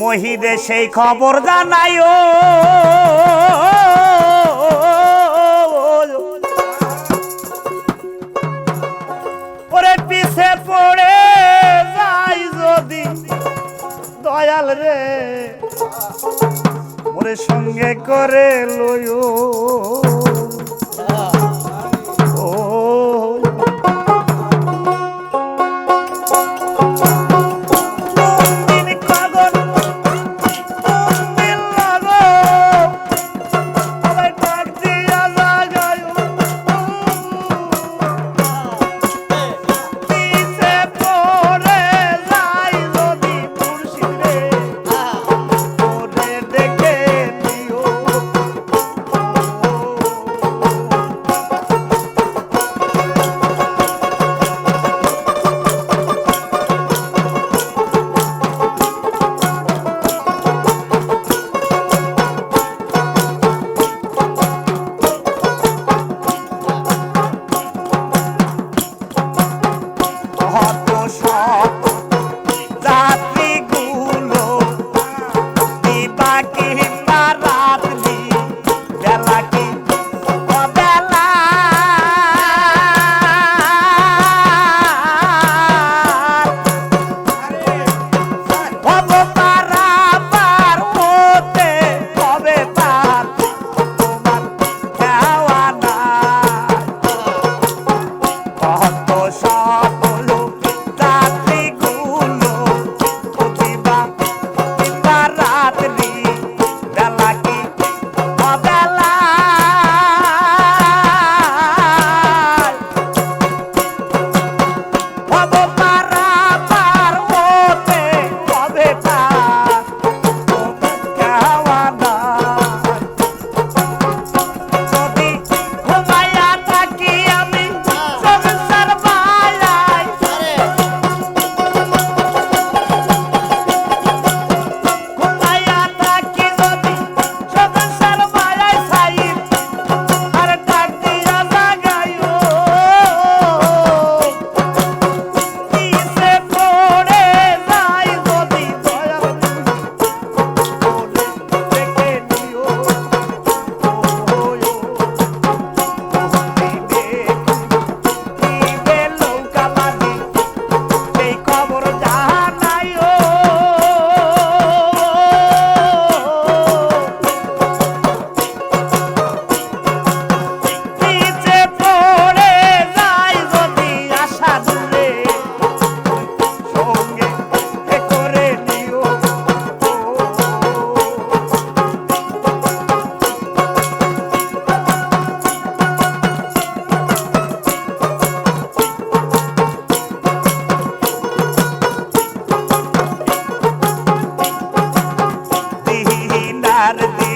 মহিদে সেই খবর জানাইও ওরে পিছে পড়ে যাই যদি, দয়াল রে। ওরে সঙ্গে করে লইও। बाकी ஆரத்தி